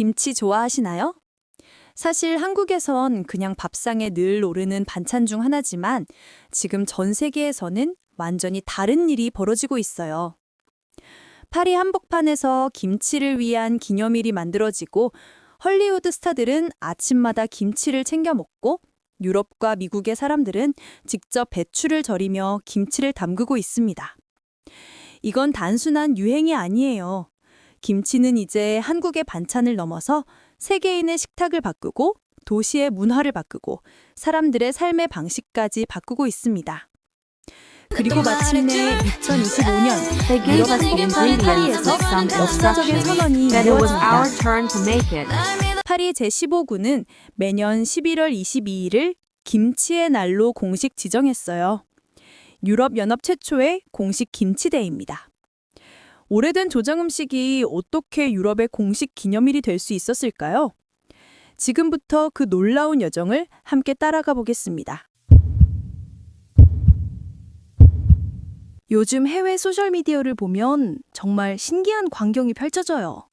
김치 좋아하시나요? 사실 한국에선 그냥 밥상에 늘 오르는 반찬 중 하나지만 지금 전 세계에서는 완전히 다른 일이 벌어지고 있어요. 파리 한복판에서 김치를 위한 기념일이 만들어지고 헐리우드 스타들은 아침마다 김치를 챙겨 먹고 유럽과 미국의 사람들은 직접 배추를 절이며 김치를 담그고 있습니다. 이건 단순한 유행이 아니에요. 김치는 이제 한국의 반찬을 넘어서 세계인의 식탁을 바꾸고 도시의 문화를 바꾸고 사람들의 삶의 방식까지 바꾸고 있습니다. 그리고 마침내 2025년 They 유럽 한복판 ingredients 파리에서 역사적인 선언이 이루어집니다. 파리 제15구는 매년 11월 22일을 김치의 날로 공식 지정했어요. 유럽 연합 최초의 공식 김치데이입니다. 오래된 조장 음식이 어떻게 유럽의 공식 기념일이 될 수 있었을까요? 지금부터 그 놀라운 여정을 함께 따라가 보겠습니다. 요즘 해외 소셜미디어를 보면 정말 신기한 광경이 펼쳐져요.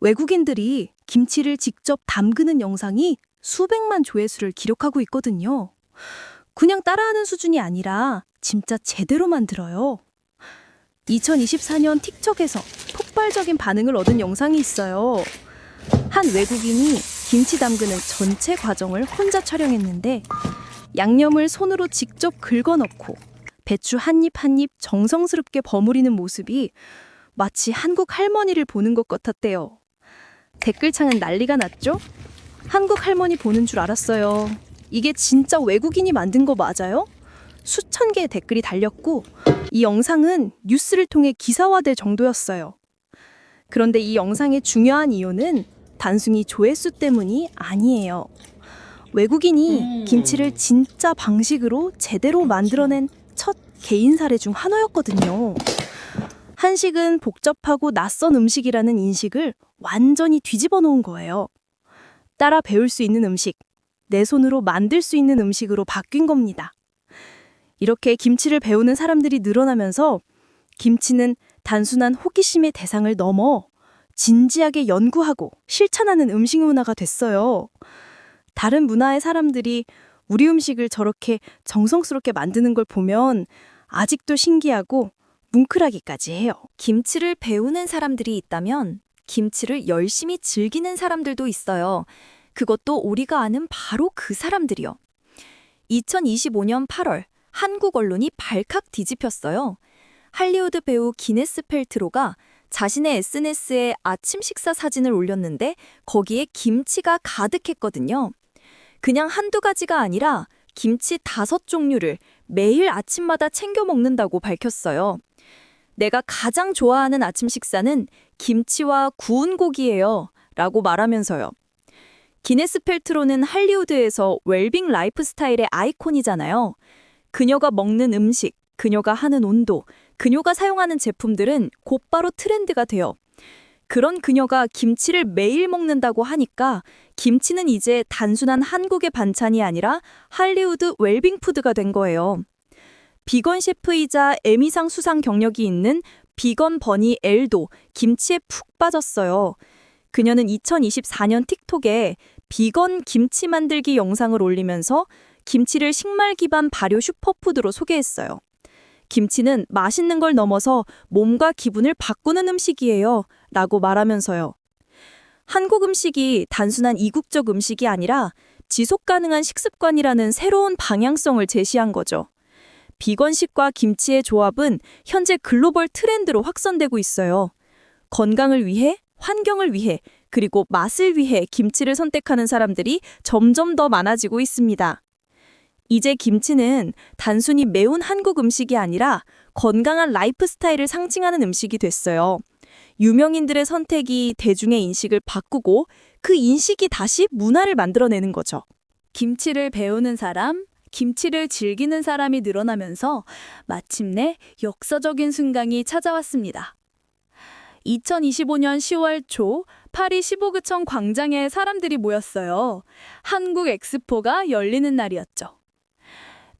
외국인들이 김치를 직접 담그는 영상이 수백만 조회수를 기록하고 있거든요. 그냥 따라하는 수준이 아니라 진짜 제대로 만들어요. 2024년 틱톡에서 폭발적인 반응을 얻은 영상이 있어요. 한 외국인이 김치 담그는 전체 과정을 혼자 촬영했는데 양념을 손으로 직접 긁어 넣고 배추 한 입 한 입 정성스럽게 버무리는 모습이 마치 한국 할머니를 보는 것 같았대요. 댓글창은 난리가 났죠? 한국 할머니 보는 줄 알았어요. 이게 진짜 외국인이 만든 거 맞아요? 수천 개의 댓글이 달렸고 이 영상은 뉴스를 통해 기사화될 정도였어요. 그런데 이 영상의 중요한 이유는 단순히 조회수 때문이 아니에요. 외국인이 김치를 진짜 방식으로 제대로 만들어낸 첫 개인 사례 중 하나였거든요. 한식은 복잡하고 낯선 음식이라는 인식을 완전히 뒤집어 놓은 거예요. 따라 배울 수 있는 음식, 내 손으로 만들 수 있는 음식으로 바뀐 겁니다. 이렇게 김치를 배우는 사람들이 늘어나면서 김치는 단순한 호기심의 대상을 넘어 진지하게 연구하고 실천하는 음식 문화가 됐어요. 다른 문화의 사람들이 우리 음식을 저렇게 정성스럽게 만드는 걸 보면 아직도 신기하고 뭉클하기까지 해요. 김치를 배우는 사람들이 있다면 김치를 열심히 즐기는 사람들도 있어요. 그것도 우리가 아는 바로 그 사람들이요. 2025년 8월 한국 언론이 발칵 뒤집혔어요. 할리우드 배우 기네스 펠트로가 자신의 SNS에 아침 식사 사진을 올렸는데 거기에 김치가 가득했거든요. 그냥 한두 가지가 아니라 김치 다섯 종류를 매일 아침마다 챙겨 먹는다고 밝혔어요. 내가 가장 좋아하는 아침 식사는 김치와 구운 고기예요. 라고 말하면서요. 기네스 펠트로는 할리우드에서 웰빙 라이프 스타일의 아이콘이잖아요. 그녀가 먹는 음식, 그녀가 하는 온도, 그녀가 사용하는 제품들은 곧바로 트렌드가 돼요. 그런 그녀가 김치를 매일 먹는다고 하니까 김치는 이제 단순한 한국의 반찬이 아니라 할리우드 웰빙 푸드가 된 거예요. 비건 셰프이자 에미상 수상 경력이 있는 비건 버니 엘도 김치에 푹 빠졌어요. 그녀는 2024년 틱톡에 비건 김치 만들기 영상을 올리면서 김치를 식말 기반 발효 슈퍼푸드로 소개했어요. 김치는 맛있는 걸 넘어서 몸과 기분을 바꾸는 음식이에요. 라고 말하면서요. 한국 음식이 단순한 이국적 음식이 아니라 지속 가능한 식습관이라는 새로운 방향성을 제시한 거죠. 비건식과 김치의 조합은 현재 글로벌 트렌드로 확산되고 있어요. 건강을 위해, 환경을 위해, 그리고 맛을 위해 김치를 선택하는 사람들이 점점 더 많아지고 있습니다. 이제 김치는 단순히 매운 한국 음식이 아니라 건강한 라이프 스타일을 상징하는 음식이 됐어요. 유명인들의 선택이 대중의 인식을 바꾸고 그 인식이 다시 문화를 만들어내는 거죠. 김치를 배우는 사람, 김치를 즐기는 사람이 늘어나면서 마침내 역사적인 순간이 찾아왔습니다. 2025년 10월 초 파리 15구청 광장에 사람들이 모였어요. 한국 엑스포가 열리는 날이었죠.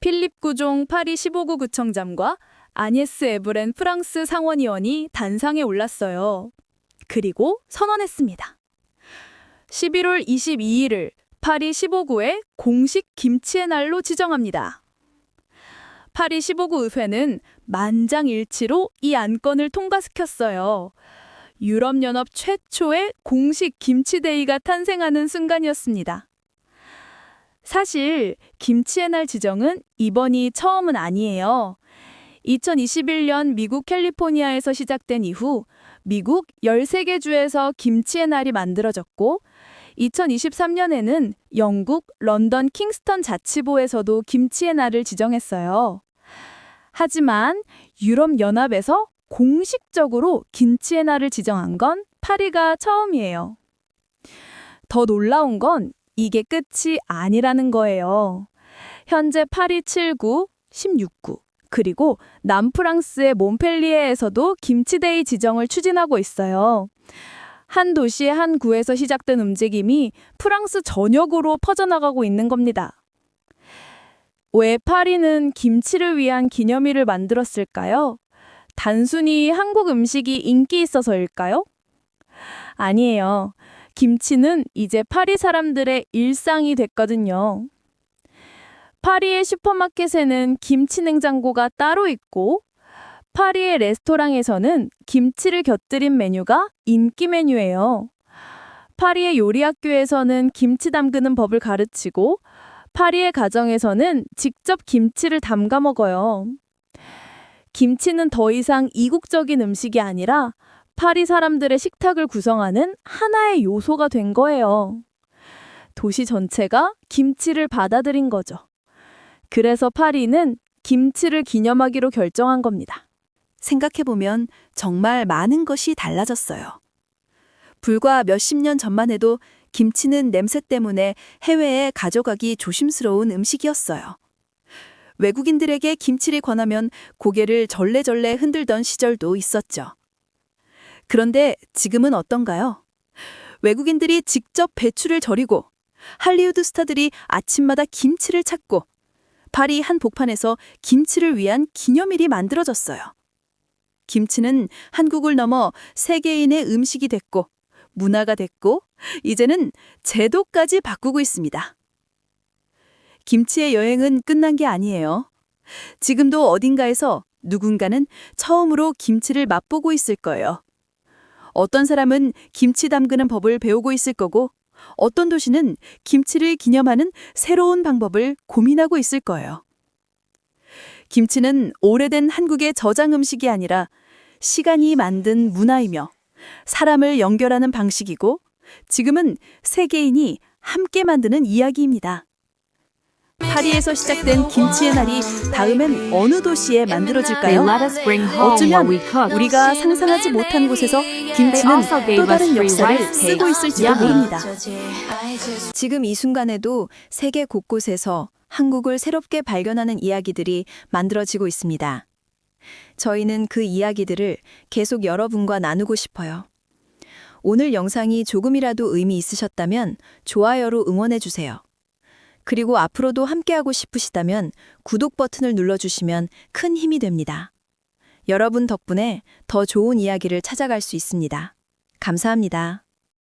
필립 구종 파리 15구 구청장과 아니에스 에브렌 프랑스 상원의원이 단상에 올랐어요. 그리고 선언했습니다. 11월 22일을 파리 15구의 공식 김치의 날로 지정합니다. 파리 15구 의회는 만장일치로 이 안건을 통과시켰어요. 유럽연합 최초의 공식 김치데이가 탄생하는 순간이었습니다. 사실 김치의 날 지정은 이번이 처음은 아니에요. 2021년 미국 캘리포니아에서 시작된 이후 미국 13개 주에서 김치의 날이 만들어졌고 2023년에는 영국 런던 킹스턴 자치보에서도 김치의 날을 지정했어요. 하지만 유럽연합에서 공식적으로 김치의 날을 지정한 건 파리가 처음이에요. 더 놀라운 건 이게 끝이 아니라는 거예요. 현재 파리 7구, 16구, 그리고 남프랑스의 몬펠리에에서도 김치데이 지정을 추진하고 있어요. 한 도시 한 구에서 시작된 움직임이 프랑스 전역으로 퍼져나가고 있는 겁니다. 왜 파리는 김치를 위한 기념일을 만들었을까요? 단순히 한국 음식이 인기 있어서일까요? 아니에요. 김치는 이제 파리 사람들의 일상이 됐거든요. 파리의 슈퍼마켓에는 김치 냉장고가 따로 있고 파리의 레스토랑에서는 김치를 곁들인 메뉴가 인기 메뉴예요. 파리의 요리 학교에서는 김치 담그는 법을 가르치고 파리의 가정에서는 직접 김치를 담가 먹어요. 김치는 더 이상 이국적인 음식이 아니라 파리 사람들의 식탁을 구성하는 하나의 요소가 된 거예요. 도시 전체가 김치를 받아들인 거죠. 그래서 파리는 김치를 기념하기로 결정한 겁니다. 생각해보면 정말 많은 것이 달라졌어요. 불과 몇십 년 전만 해도 김치는 냄새 때문에 해외에 가져가기 조심스러운 음식이었어요. 외국인들에게 김치를 권하면 고개를 절레절레 흔들던 시절도 있었죠. 그런데 지금은 어떤가요? 외국인들이 직접 배추를 절이고 할리우드 스타들이 아침마다 김치를 찾고 파리 한 복판에서 김치를 위한 기념일이 만들어졌어요. 김치는 한국을 넘어 세계인의 음식이 됐고 문화가 됐고 이제는 제도까지 바꾸고 있습니다. 김치의 여행은 끝난 게 아니에요. 지금도 어딘가에서 누군가는 처음으로 김치를 맛보고 있을 거예요. 어떤 사람은 김치 담그는 법을 배우고 있을 거고 어떤 도시는 김치를 기념하는 새로운 방법을 고민하고 있을 거예요. 김치는 오래된 한국의 저장 음식이 아니라 시간이 만든 문화이며 사람을 연결하는 방식이고 지금은 세계인이 함께 만드는 이야기입니다. 파리에서 시작된 김치의 날이 다음엔 어느 도시에 만들어질까요? 어쩌면. 우리가 상상하지 못한 곳에서 김치는 또 다른 역사를 쓰고. 있을지도. 모릅니다. 지금 이 순간에도 세계 곳곳에서 한국을 새롭게 발견하는 이야기들이 만들어지고 있습니다. 저희는 그 이야기들을 계속 여러분과 나누고 싶어요. 오늘 영상이 조금이라도 의미 있으셨다면 좋아요로 응원해 주세요. 그리고 앞으로도 함께하고 싶으시다면 구독 버튼을 눌러주시면 큰 힘이 됩니다. 여러분 덕분에 더 좋은 이야기를 찾아갈 수 있습니다. 감사합니다.